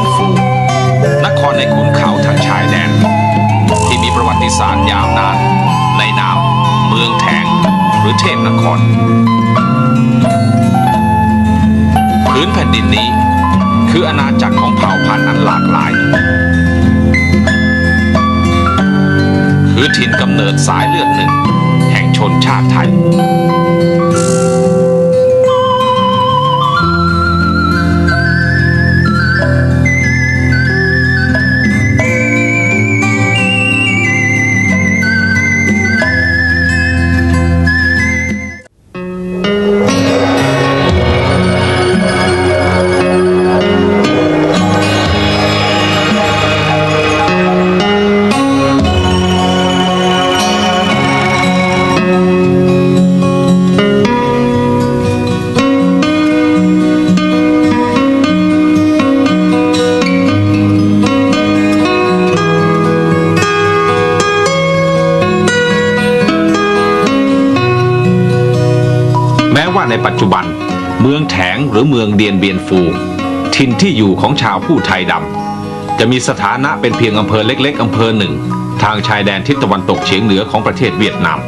ยนเบียนฟู นครในขุนเขาทางชายแดน ที่มีประวัติศาสตร์ยาวนาน ในนามเมืองแถงหรือเทพนคร พื้นแผ่นดินนี้คืออาณาจักรของเผ่าพันธุ์อันหลากหลาย คือถิ่นกำเนิดสายเลือดหนึ่ง แห่งชนชาติไทย มืองแถงหรือเมืองเดียนเบียนฟูถิ่นที่อยู่ของชาวผู้ไทยดำ จะมีสถานะเป็นเพียงอำเภอเล็ก ๆอำเภอหนึ่ง ทางชายแดนทิศตะวันตกเฉียงเหนือของประเทศเวียดนาม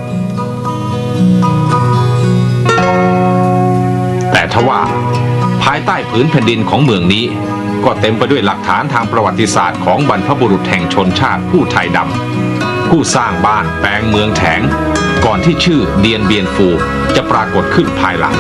แต่ทว่าภายใต้ผืนแผ่นดินของเมืองนี้ ก็เต็มไปด้วยหลักฐานทางประวัติศาสตร์ของบรรพบุรุษแห่งชนชาติผู้ไทยดำ ผู้สร้างบ้านแปลงเมืองแถง ก่อนที่ชื่อเดียนเบียนฟูจะปรากฏขึ้นภายหลัง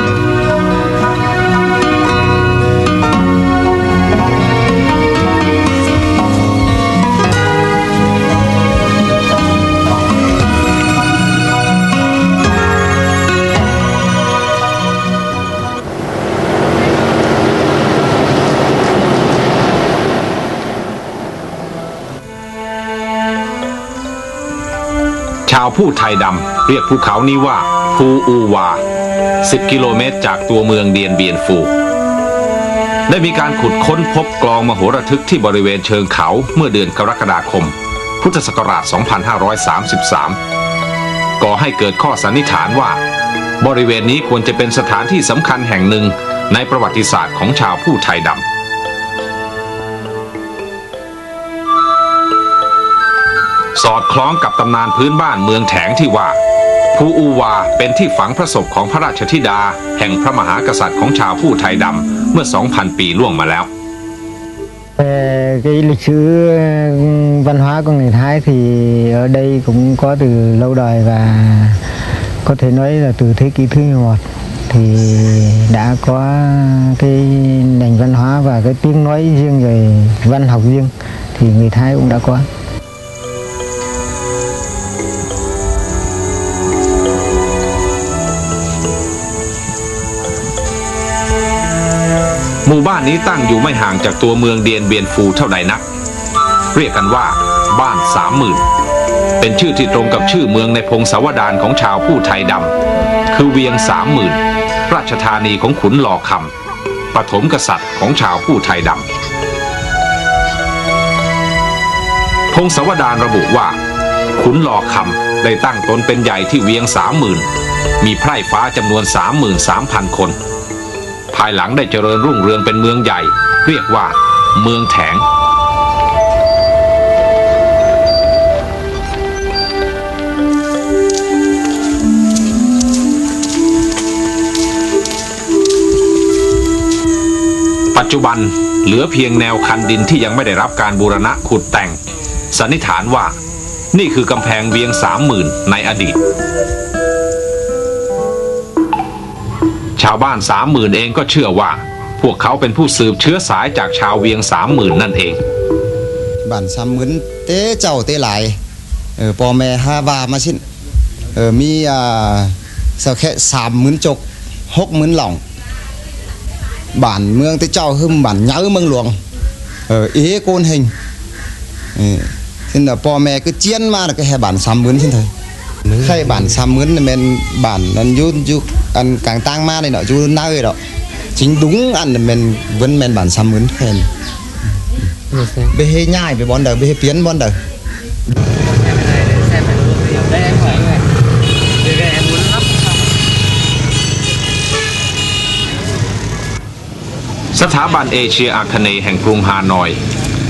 าวผู้ไทยดำ เรียกภูเขานี้ว่าภูอูวา 10 กิโลเมตรจากตัวเมืองเดียนเบียนฟู ได้มีการขุดค้นพบกลองมโหระทึกที่บริเวณเชิงเขาเมื่อเดือนกรกฎาคม พุทธศักราช 2533 ก่อให้เกิดข้อสันนิษฐานว่า บริเวณนี้ควรจะเป็นสถานที่สำคัญแห่งหนึ่งในประวัติศาสตร์ของชาวผู้ไทยดำ สอดคล้องกับตำนานพื้นบ้านเมืองแถงที่ว่าภูอูวาเป็นที่ฝังพระศพของพระราชธิดา แห่งพระมหากษัตริย์ของชาวผู้ไทยดำเมื่อ 2,000 ปีล่วงมาแล้ว Về cái lịch sử văn hóa của người Thái thì ở đây cũng có từ lâu đời và có thể nói là từ thế kỷ thứ 11 thì đã có cái nền văn hóa và cái tiếng nói riêng rồi văn học riêng thì người Thái cũng đã có. มู่บ้านนี้ตั้งอยู่ไม่ห่างจากตัวเมืองเดียนเบียนฟูเท่าใดนัก เรียกกันว่า บ้านสามหมื่นเป็นชื่อที่ตรงกับชื่อเมืองในพงศาวดารของชาวผู้ไทยดำ คือเวียงสามหมื่นราชธานีของขุนหล่อคำปฐมกษัตริย์ของชาวผู้ไทยดำ พงศาวดารระบุว่า ขุนหล่อคำได้ตั้งตนเป็นใหญ่ที่เวียงสามหมื่นมีไพร่ฟ้าจำนวนสามหมื่นสามพันคนายหลังได้เจริญรุ่งเรืองเป็นเมืองใหญ่ เรียกว่า เมืองแถง ปัจจุบันเหลือเพียงแนวคันดินที่ยังไม่ได้รับการบูรณะขุดแต่ง สันนิษฐานว่า นี่คือกำแพงเวียงสามหมื่นในอดีต ชาวบ้านสามหมื่นเองก็เชื่อว่า พวกเขาเป็นผู้สืบเชื้อสายจากชาวเวียงสามหมื่นนั่นเองบ้านสามหมื่นเต้เจ้าเต้หลายเออปอแม่ห้าบามาชินเออมีอ่าสักแค่สามหมื่นจกหกหมื่นหล่องบ้านเมืองเต้เจ้าหึมบ้านเย้าเมืองหลวงเออเอ๊โกนหิงเออที่น่ะปอแม่ก็เจียนมาแล้วก็แห่บ้านสามหมื่นชิ้นเถอะ xin thôi khai bản xăm mướn là men bản nó du du ăn càng tăng ma này nọ du nơi đó chính đúng ăn là mình vẫn men bản xăm mướn khen bê hê nhai bê bón đời bê hê piến bón đời สถาบันเอเชียอาคเนย์แห่งกรุงฮานอย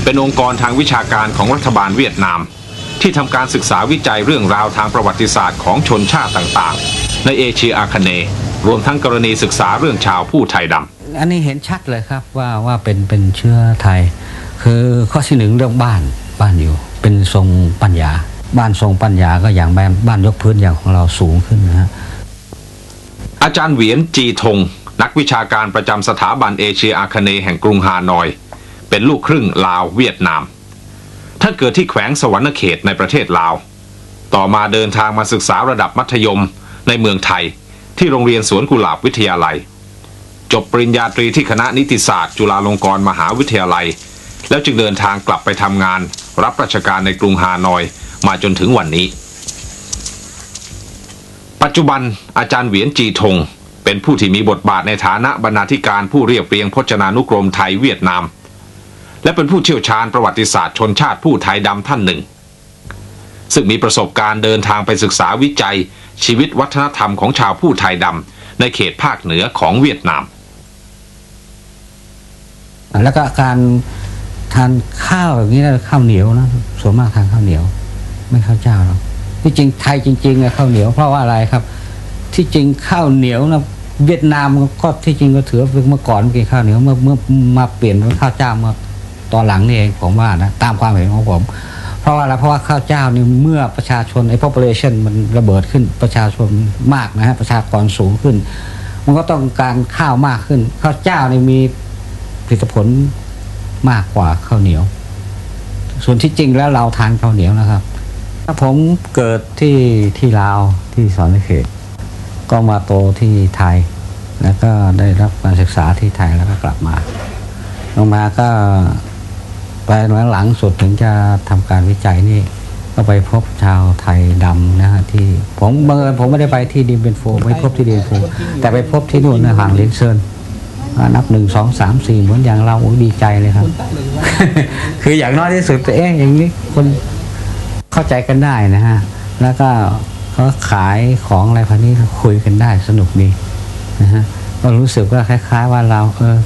เป็นองค์กรทางวิชาการของรัฐบาลเวียดนาม ที่ทำการศึกษาวิจัยเรื่องราวทางประวัติศาสตร์ของชนชาติต่างๆ ในเอเชียอาคเนย์รวมทั้งกรณีศึกษาเรื่องชาวผู้ไทยดำอันนี้เห็นชัดเลยครับว่าว่าเป็นเป็นเชื้อไทย คือข้อที่หนึ่งเรื่องบ้านบ้านอยู่ เป็นทรงปัญญา บ้านทรงปัญญาก็อย่างบ้านบ้านยกพื้นอย่างของเราสูงขึ้นนะฮะอาจารย์เหวียนจีทง นักวิชาการประจำสถาบันเอเชียอาคเนย์แห่งกรุงฮานอย เป็นลูกครึ่งลาวเวียดนาม ท่านเกิดที่แขวงสวรรณเขตในประเทศลาว ต่อมาเดินทางมาศึกษาระดับมัธยมในเมืองไทย ที่โรงเรียนสวนกุหลาบวิทยาลัย จบปริญญาตรีที่คณะนิติศาสตร์ จุฬาลงกรณ์มหาวิทยาลัย แล้วจึงเดินทางกลับไปทำงาน รับราชการในกรุงฮานอย มาจนถึงวันนี้ ปัจจุบันอาจารย์เหวียนจีทง เป็นผู้ที่มีบทบาทในฐานะบรรณาธิการผู้เรียบเรียงพจนานุกรมไทยเวียดนาม และเป็นผู้เชี่ยวชาญประวัติศาสตร์ชนชาติผู้ไทยดำท่านหนึ่ง ซึ่งมีประสบการณ์เดินทางไปศึกษาวิจัย ชีวิตวัฒนธรรมของชาวผู้ไทยดำในเขตภาคเหนือของเวียดนาม แล้วก็การทานข้าวอย่างนี้นะข้าวเหนียวนะส่วนมากทานข้าวเหนียว ไม่ข้าวเจ้าหรอกที่จริงไทยจริงๆอะข้าวเหนียวเพราะว่าอะไรครับ ที่จริงข้าวเหนียวนะเวียดนามก็ที่จริงก็ถือเมื่อก่อนกินข้าวเหนียวเมื่อเมื่อมาเปลี่ยนเป็นข้าวเจ้ามื่อ ตอนหลังนี่เองผมว่านะตามความเห็นของผม เพราะว่าอะไรเพราะว่าข้าวเจ้านี่เมื่อประชาชนไอ้ population มันระเบิดขึ้นประชาชนมากนะฮะประชากรสูงขึ้น มันก็ต้องการข้าวมากขึ้น ข้าวเจ้านี่มีผลิตผลมากกว่าข้าวเหนียว ส่วนที่จริงแล้วเราทานข้าวเหนียวนะครับ ถ้าผมเกิดที่ที่ลาวที่สอนเขตก็มาโตที่ไทย แล้วก็ได้รับการศึกษาที่ไทยแล้วก็กลับมาลงมาก็ ไปหลังสุดถึงจะทำการวิจัยนี่ก็ไปพบชาวไทยดำนะฮะที่ผมบังเอิญผมไม่ได้ไปที่ดินเป็นโฟไม่พบที่ดินโฟแต่ไปพบที่นู่นในห่างลินเซินอ่านับหนึ่งสองสามสี่เหมือนอย่างเราดีใจเลยครับ คืออย่างน้อยที่สุดตัวเองอย่างนี้คนเข้าใจกันได้นะฮะ แล้วก็เขาขายของอะไรพันนี้คุยกันได้สนุกดีนะฮะก็รู้สึกว่าคล้าย ๆ ว่าเราเออ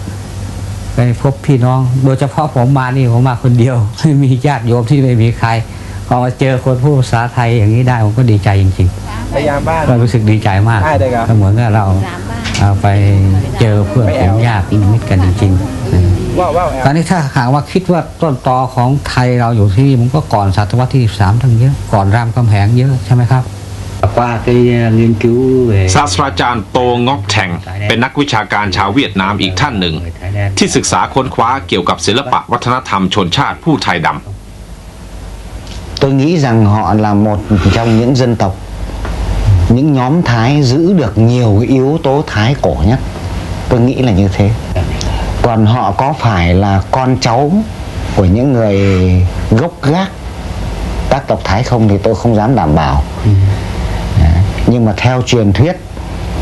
ไปพบพี่น้อง โดยเฉพาะผมมานี่ผมมาคนเดียวไม่มีญาติโยมที่ไม่มีใครพอมาเจอคนพูดภาษาไทยอย่างนี้ได้ผมก็ดีใจจริงพยายามบ้าน ๆ ก็รู้สึกดีใจมากได้เลยครับก็เหมือนกับเราเอาไปเจอเพื่อนฝูงญาติมิตรกันจริงๆอืม ว้าวว้าวแอตอนนี้ถ้าหากว่าคิดว่าต้นตอของไทยเราอยู่ที่นี่มันก็ก่อนศตวรรษที่สามตั้งเยอะ ก่อนรามคำแหงเยอะใช่ไหมครับ qua cái nghiên cứu về ศาสตราจารย์โตงอกแทง เป็นนักวิชาการชาวเวียดนามอีกท่านหนึ่ง người Thái Lan ที่ศึกษาค้นคว้าเกี่ยวกับศิลปะวัฒนธรรมชนชาติผู้ไทยดำ Tôi nghĩ rằng họ là một trong những dân tộc những nhóm Thái giữ được nhiều cái yếu tố Thái cổ nhất. Tôi nghĩ là như thế. Còn họ có phải là con cháu của những người gốc gác các tộc Thái không thì tôi không dám đảm bảo. Nhưng mà theo truyền thuyết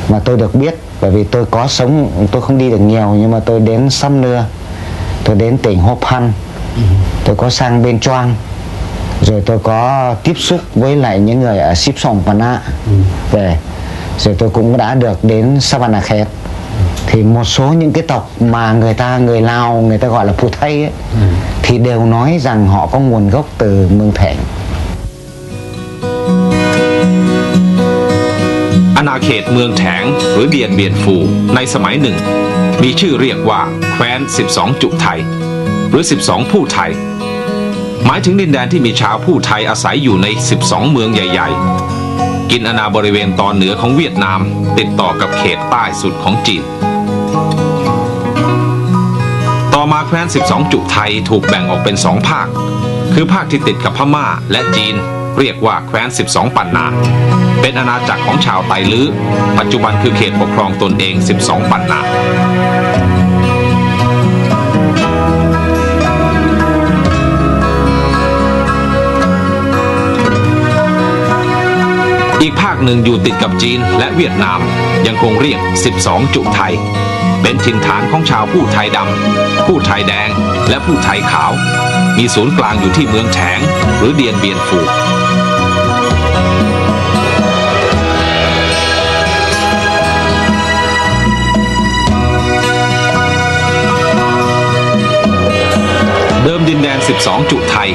mà tôi được biết bởi vì tôi có sống tôi không đi được nhiều nhưng mà tôi đến sâm Nưa tôi đến tỉnh Hop Hăn tôi có sang bên Choang rồi tôi có tiếp xúc với lại những người ở ship Sòng Pana về. Rồi tôi cũng đã được đến Savanakhet. Thì một số những cái tộc mà người ta người Lào người ta gọi là Phù thây ấy, thì đều nói rằng họ có nguồn gốc từ Mương Thẹn อาณาเขตเมืองแถงหรือเดียนเบียนฟู ในสมัยหนึ่ง มีชื่อเรียกว่าแคว้น 12 จุไทย หรือ 12 ผู้ไทย หมายถึงดินแดนที่มีชาวผู้ไทยอาศัยอยู่ใน 12 เมืองใหญ่ ๆ กินอาณาบริเวณตอนเหนือของเวียดนาม ติดต่อกับเขตใต้สุดของจีน ต่อมาแคว้น 12 จุไทยถูกแบ่งออกเป็นสองภาค คือภาคที่ติดกับพม่าและจีน เรียกว่าแคว้น 12 ปันนา เป็นอาณาจักรของชาวไตลื้อปัจจุบันคือเขตปกครองตนเอง 12 ปันนาอีกภาคหนึ่งอยู่ติดกับจีนและเวียดนาม ยังคงเรียก 12 จุไทย เป็นถิ่นฐานของชาวผู้ไทยดำ ผู้ไทยแดง และผู้ไทยขาว มีศูนย์กลางอยู่ที่เมืองแถงหรือเดียนเบียนฟู 12 จุไทย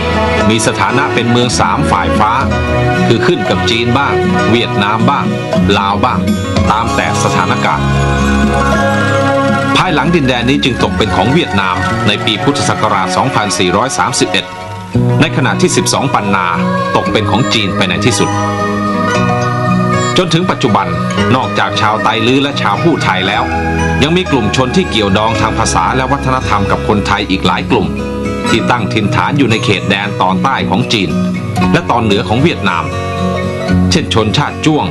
มีสถานะเป็นเมืองสามฝ่ายฟ้า คือขึ้นกับจีนบ้าง เวียดนามบ้าง ลาวบ้าง ตามแต่สถานการณ์ ภายหลังดินแดนนี้จึงตกเป็นของเวียดนามในปีพุทธศักราช 2431 ในขณะที่ 12 ปันนาตกเป็นของจีนไปในที่สุดจนถึงปัจจุบันนอกจากชาวไตลื้อและชาวผู้ไทยแล้ว ยังมีกลุ่มชนที่เกี่ยวดองทางภาษาและวัฒนธรรมกับคนไทยอีกหลายกลุ่ม ที่ตั้งถิ่นฐานอยู่ในเขตแดนตอนใต้ของจีน และตอนเหนือของเวียดนาม เช่นชนชาติจ้วง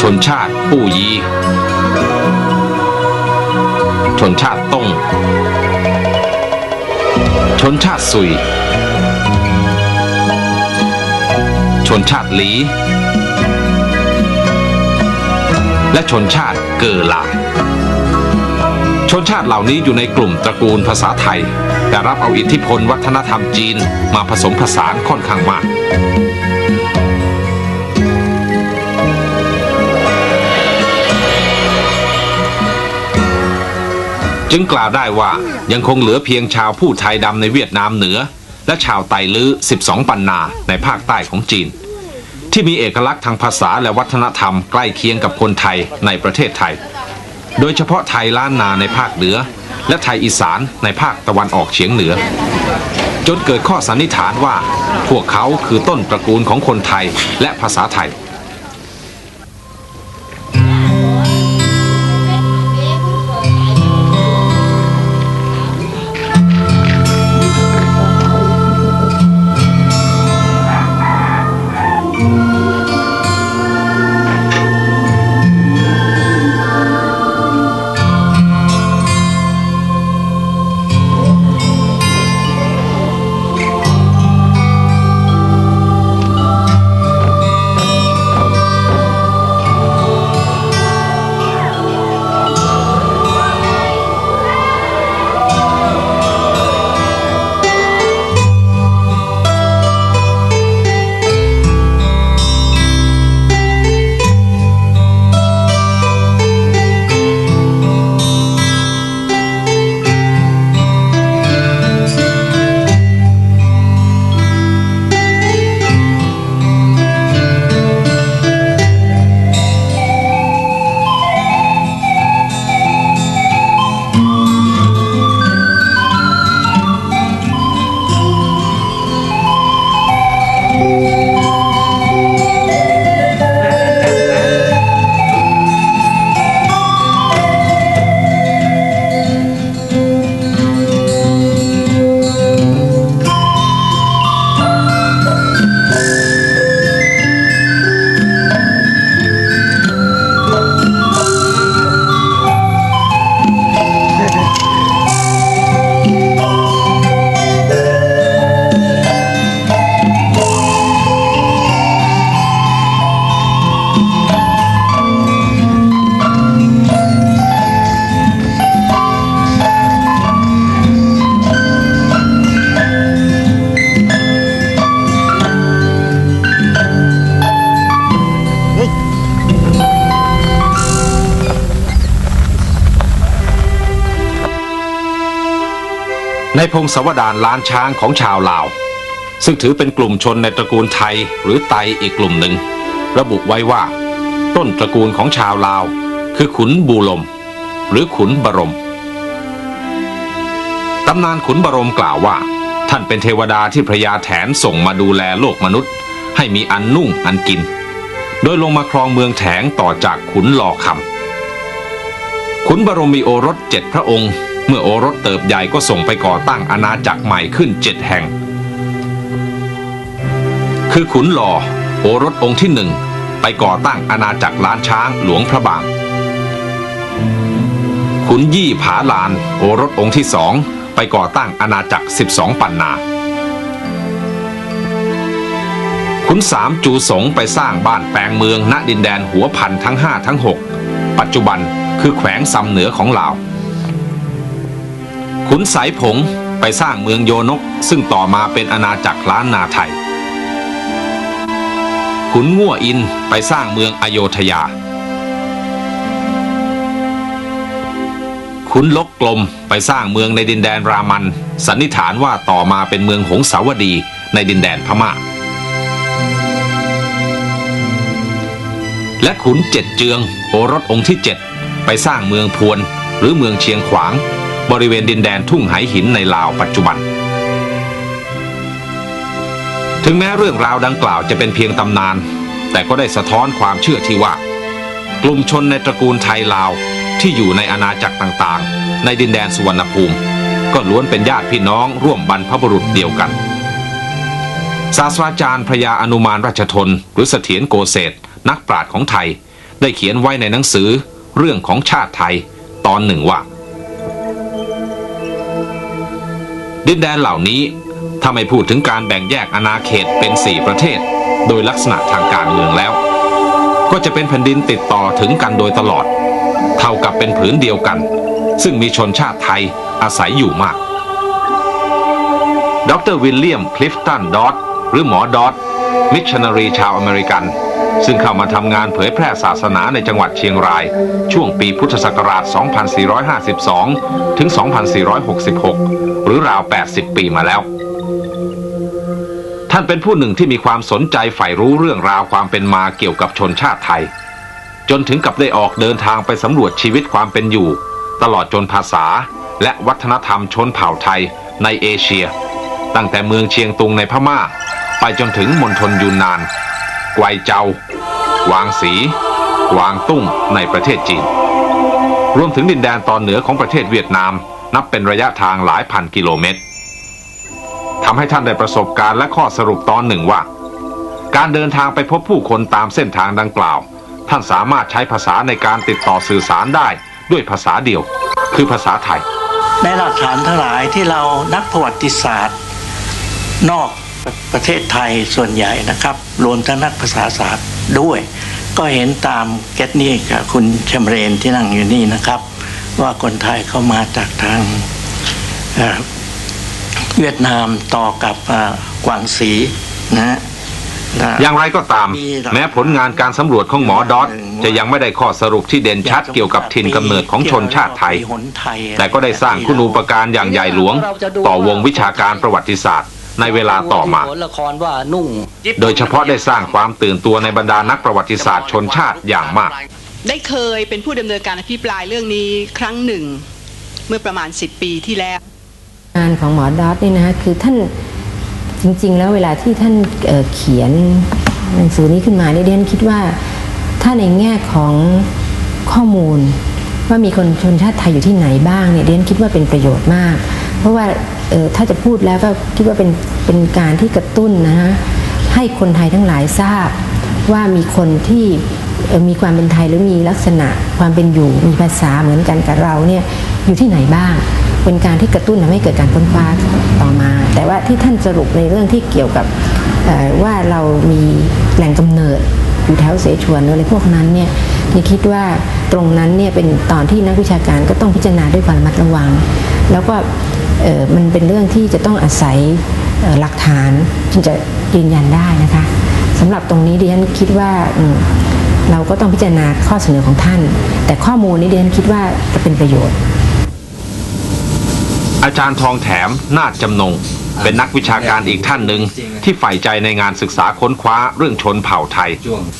ชนชาติปู้ยี ชนชาติต้ง ชนชาติซุย ชนชาติหลี และชนชาติเกอหลา นชาติเหล่านี้อยู่ในกลุ่มตระกูลภาษาไทย แต่รับเอาอิทธิพลวัฒนธรรมจีนมาผสมผสานค่อนข้างมากจึงกล่าวได้ว่ายังคงเหลือเพียงชาวผู้ไทยดำในเวียดนามเหนือ และชาวไตลื้อ 12 ปันนาในภาคใต้ของจีน ที่มีเอกลักษณ์ทางภาษาและวัฒนธรรมใกล้เคียงกับคนไทยในประเทศไทย โดยเฉพาะไทยล้านนาในภาคเหนือ และไทยอีสานในภาคตะวันออกเฉียงเหนือ จนเกิดข้อสันนิษฐานว่า พวกเขาคือต้นตระกูลของคนไทยและภาษาไทย ในพงศาวดารล้านช้างของชาวลาว ซึ่งถือเป็นกลุ่มชนในตระกูลไทยหรือไตอีกกลุ่มหนึ่ง ระบุไว้ว่า ต้นตระกูลของชาวลาว คือขุนบูลม หรือขุนบรมตำนานขุนบรมกล่าวว่า ท่านเป็นเทวดาที่พระยาแถนส่งมาดูแลโลกมนุษย์ ให้มีอันนุ่งอันกิน โดยลงมาครองเมืองแถงต่อจากขุนหลอคำขุนบรมมีโอรสเจ็ดพระองค์ เมื่อโอรสเติบใหญ่ก็ส่งไปก่อตั้งอาณาจักรใหม่ขึ้นเจ็ดแห่ง คือขุนหล่อโอรสองค์ที่หนึ่งไปก่อตั้งอาณาจักรล้านช้างหลวงพระบาง ขุนยี่ผาลาน โอรสองค์ที่สองไปก่อตั้งอาณาจักร 12 ปันนา ขุนสามจูสงไปสร้างบ้านแปลงเมืองณดินแดนหัวพันทั้ง 5 ทั้ง 6 ปัจจุบันคือแขวงซำเหนือของลาว ขุนสายผงไปสร้างเมืองโยนก ซึ่งต่อมาเป็นอาณาจักรล้านนาไทย ขุนง่วอินไปสร้างเมืองอโยธยา ขุนลกกลมไปสร้างเมืองในดินแดนรามัน สันนิษฐานว่าต่อมาเป็นเมืองหงสาวดีในดินแดนพม่า และขุนเจ็ดเจืองโอรสองค์ที่เจ็ดไปสร้างเมืองพวนหรือเมืองเชียงขวาง บริเวณดินแดนทุ่งไหหินในลาวปัจจุบัน ถึงแม้เรื่องราวดังกล่าวจะเป็นเพียงตำนาน แต่ก็ได้สะท้อนความเชื่อที่ว่า กลุ่มชนในตระกูลไทยลาวที่อยู่ในอาณาจักรต่างๆ ในดินแดนสุวรรณภูมิ ก็ล้วนเป็นญาติพี่น้องร่วมบรรพบุรุษเดียวกันศาสตราจารย์พระยาอนุมานราชทน หรือเสถียรโกเศษนักปราชญ์ของไทย ได้เขียนไว้ในหนังสือเรื่องของชาติไทย ตอนหนึ่งว่า ดินแดนเหล่านี้ถ้าไม่พูดถึงการแบ่งแยกอาณาเขตเป็นสี่ประเทศ โดยลักษณะทางการเมืองแล้ว ก็จะเป็นแผ่นดินติดต่อถึงกันโดยตลอด เท่ากับเป็นผืนเดียวกัน ซึ่งมีชนชาติไทยอาศัยอยู่มาก ดรวิลเลียมคลิฟตันดอตหรือหมอดอตมิชชันนารีชาวอเมริกัน ซึ่งเข้ามาทำงานเผยแพร่ศาสนาในจังหวัดเชียงราย ช่วงปีพุทธศักราช 2452 ถึง 2466 หรือราว 80 ปีมาแล้ว ท่านเป็นผู้หนึ่งที่มีความสนใจใฝ่รู้เรื่องราวความเป็นมาเกี่ยวกับชนชาติไทย จนถึงกับได้ออกเดินทางไปสำรวจชีวิตความเป็นอยู่ ตลอดจนภาษา และวัฒนธรรมชนเผ่าไทยในเอเชีย ตั้งแต่เมืองเชียงตุงในพม่า ไปจนถึงมณฑลยูนนาน ไกวเจาวางสีวางตุ้งในประเทศจีน รวมถึงดินแดนตอนเหนือของประเทศเวียดนาม นับเป็นระยะทางหลายพันกิโลเมตรทำให้ท่านได้ประสบการณ์และข้อสรุปตอนหนึ่งว่า การเดินทางไปพบผู้คนตามเส้นทางดังกล่าว ท่านสามารถใช้ภาษาในการติดต่อสื่อสารได้ด้วยภาษาเดียว คือภาษาไทย ในหลักฐานทั้งหลายที่เรานักประวัติศาสตร์ นอกประเทศไทยส่วนใหญ่นะครับรวมทั้งนักภาษาศาสตร์ด้วย ก็เห็นตามเกตนี่กับคุณแชมเรนที่นั่งอยู่นี่นะครับ ว่าคนไทยเข้ามาจากทางเอ่อเวียดนามต่อกับเอ่อกวางสีนะฮะและอย่างไรก็ตาม แม้ผลงานการสำรวจของหมอดอทจะยังไม่ได้ข้อสรุปที่เด่นชัดเกี่ยวกับถิ่นกำเนิดของชนชาติไทย แต่ก็ได้สร้างคุณูปการอย่างใหญ่หลวง ต่อวงวิชาการประวัติศาสตร์ ในเวลาต่อมาละครว่านุ่งโดยเฉพาะได้สร้างความตื่นตัวในบรรดานักประวัติศาสตร์ชนชาติอย่างมาก ได้เคยเป็นผู้ดำเนินการอภิปรายเรื่องนี้ครั้งหนึ่ง เมื่อประมาณ 10 ปีที่แล้ว งานของหมอดอทนี่นะคะคือท่านจริง ๆ แล้วเวลาที่ท่านเเขียนหนังสือนี้ขึ้นมาเนี่ยเดนคิดว่าถ้าในแง่ของข้อมูล ว่ามีคนชนชาติไทยอยู่ที่ไหนบ้างเนี่ยเดนคิดว่าเป็นประโยชน์มาก เพราะว่าถ้าจะพูดแล้วก็คิดว่าเป็นเป็นการที่กระตุ้นนะฮะให้คนไทยทั้งหลายทราบว่ามีคนที่ มีความเป็นไทยหรือมีลักษณะความเป็นอยู่มีภาษาเหมือนกันกับเราเนี่ยอยู่ที่ไหนบ้าง เป็นการที่กระตุ้นทำให้เกิดการค้นคว้าต่อมา แต่ว่าที่ท่านสรุปในเรื่องที่เกี่ยวกับว่าเรามีแหล่งกำเนิดอยู่แถวเสฉวนอะไรพวกนั้นเนี่ยนี่คิดว่าตรงนั้นเนี่ยเป็นตอนที่นักวิชาการก็ต้องพิจารณาด้วยความระมัดระวัง แล้วก็มันเป็นเรื่องที่จะต้องอาศัยหลักฐานจึงจะยืนยันได้นะคะสำหรับตรงนี้ดิฉันคิดว่า เราก็ต้องพิจารณาข้อเสนอของท่าน แต่ข้อมูลนี้ดิฉันคิดว่าจะเป็นประโยชน์ อาจารย์ทองแถมนาฏจำนง เป็นนักวิชาการอีกท่านหนึ่งที่ใฝ่ใจในงานศึกษาค้นคว้าเรื่องชนเผ่าไทย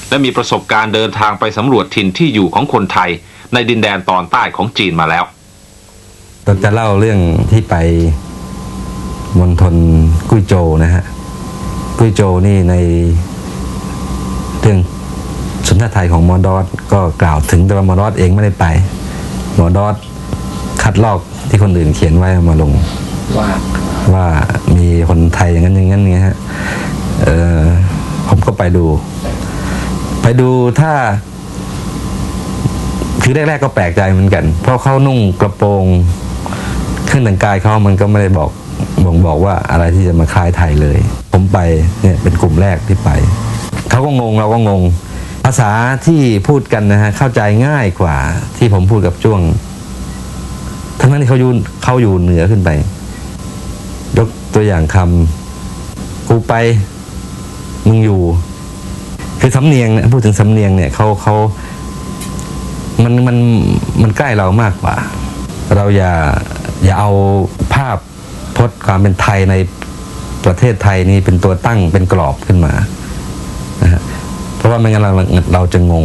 และมีประสบการณ์เดินทางไปสำรวจถิ่นที่อยู่ของคนไทย ในดินแดนตอนใต้ของจีนมาแล้วเราจะเล่าเรื่องที่ไปมณฑลกุ้ยโจวนะฮะกุ้ยโจวนี่ในเรื่องส นทาไทยของมอดอสก็กล่าวถึงแต่ว่ามอดอสเองไม่ได้ไป มอดอสคัดลอกที่คนอื่นเขียนไว้มาลง ว่าว่ามีคนไทยอย่างนั้นอย่างนั้นเงี้ยฮะเออผมก็ไปดู ไปดูถ้า คือแรกๆก็แปลกใจเหมือนกัน เพราะเขานุ่งกระโปรงเครื่องแต่งกายเขามันก็ไม่ได้บอกบ่งบอกว่าอะไรที่จะมาคล้ายไทยเลย ผมไปเนี่ยเป็นกลุ่มแรกที่ไป เขาก็งงเราก็งง ภาษาที่พูดกันนะฮะเข้าใจง่ายกว่า ที่ผมพูดกับจ้วง ทั้งนั้นที่เขาอยู่เขาอยู่เหนือขึ้นไป ยกตัวอย่างคำกูไป มึงอยู่ คือสำเนียงเนี่ยพูดถึงสำเนียงเนี่ยเขาเขามันมันมันใกล้เรามากกว่า เราอย่าอย่าเอาภาพพจน์ความเป็นไทยในประเทศไทยนี่เป็นตัวตั้งเป็นกรอบขึ้นมา ราะว่าไม่งั้นเราเราจะงง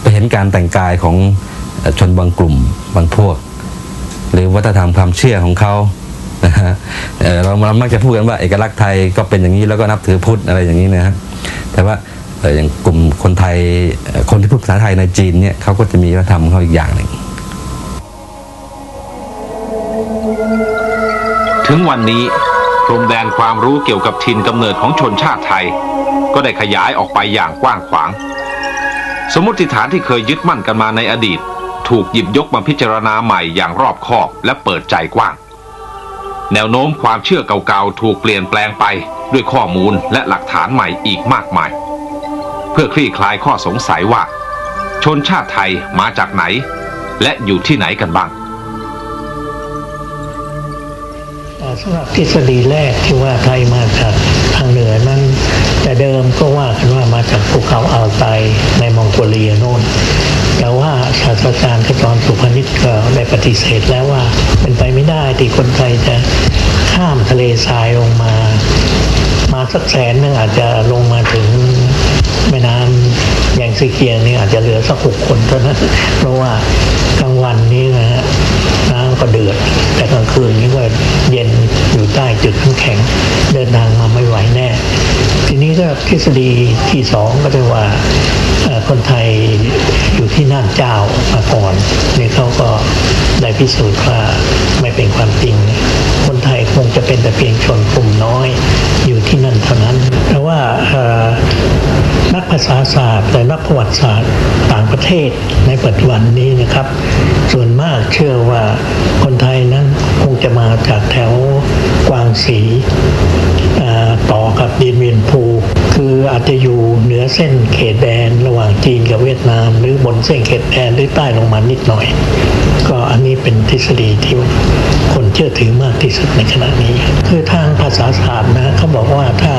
ไปเห็นการแต่งกายของชนบางกลุ่มบางพวก หรือวัฒนธรรมความเชื่อของเขานะฮะเราเรามักจะพูดกันว่าเอกลักษณ์ไทยก็เป็นอย่างนี้แล้วก็นับถือพุทธอะไรอย่างนี้นะฮะแต่ว่าอย่างกลุ่มคนไทยคนที่พูดภาษาไทยในจีนเนี่ยเขาก็จะมีวัฒนธรรมเขาอีกอย่างหนึ่งถึงวันนี้พรมแดนความรู้เกี่ยวกับถิ่นกำเนิดของชนชาติไทย ก็ได้ขยายออกไปอย่างกว้างขวาง สมมติฐานที่เคยยึดมั่นกันมาในอดีต ถูกหยิบยกมาพิจารณาใหม่อย่างรอบคอบและเปิดใจกว้าง แนวโน้มความเชื่อเก่าๆ ถูกเปลี่ยนแปลงไปด้วยข้อมูลและหลักฐานใหม่อีกมากมาย เพื่อคลี่คลายข้อสงสัยว่า ชนชาติไทยมาจากไหน และอยู่ที่ไหนกันบ้างสำหรับทฤษฎีแรกที่ว่าไทยมาจากทางเหนือนั้น แต่เดิมก็ว่ากันว่ามาจากภูเขาอัลไตในมองโกเลียโน่น แต่ว่าศาสตราจารย์ขจรสุพนิชก็ได้ปฏิเสธแล้วว่าเป็นไปไม่ได้ที่คนไทยจะข้ามทะเลทรายลงมา มาสักแสนนึงอาจจะลงมาถึงแม่น้ำแยงซีเกียงนี่อาจจะเหลือสักหกคนเท่านั้น เพราะว่ากลางวันนี้นะฮะน้ำก็เดือด แต่กลางคืนนี้ก็เย็นอยู่ใต้จุดน้ำแข็งเดินทางมาไม่ไหวแน่ ทีนี้ก็ทฤษฎีที่สองก็คือว่าคนไทยอยู่ที่น่านเจ้ามาก่อนนี่เขาก็ได้พิสูจน์ว่าไม่เป็นความจริง คนไทยคงจะเป็นแต่เพียงชนกลุ่มน้อย อยู่ที่นั่นเท่านั้น แต่ว่าเอ่อนักภาษาศาสตร์และนักประวัติศาสตร์ต่างประเทศในปัจจุบันนี้นะครับ ส่วนมากเชื่อว่าคนไทย คงจะมาจากแถวกวางสีต่อกับดินเวียนภูคืออาจจะอยู่เหนือเส้นเขตแดนระหว่างจีนกับเวียดนาม หรือบนเส้นเขตแดนหรือใต้ลงมานิดหน่อย ก็อันนี้เป็นทฤษฎีที่คนเชื่อถือมากที่สุดในขณะนี้ คือทางภาษาศาสตร์นะเขาบอกว่าถ้า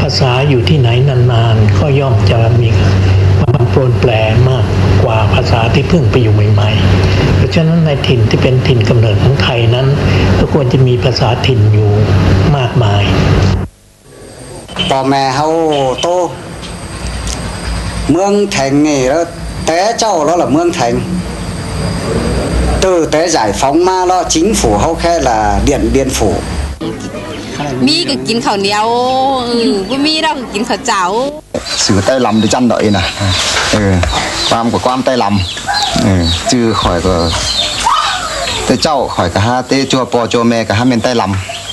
ภาษาอยู่ที่ไหนนานๆ ก็ย่อมจะมี ปรนแปรมากกว่าภาษาที่เพิ่งไปอยู่ใหม่ๆ เพราะฉะนั้นในถิ่นที่เป็นถิ่นกำเนิดของไทยนั้น ก็ควรจะมีภาษาถิ่นอยู่มากมายพ่อแม่เฮาโต เมืองแ thành นี่แล้ว té cháu đó là Mương Thành từ tế giải phóng ma đó chính phủ hậu khe là điện biên phủ มีก็กินข้าวเหนียวก็มีเราก็กินข้าวเจ้า สื่อใต้ลำดิจันดอกเองนะเออความกับความใต้ลำเออจื้อข่อยก็แต่เจ้าข่อยกับฮาเต้จัวปอจัวแม่กับฮาเมนใต้ลำ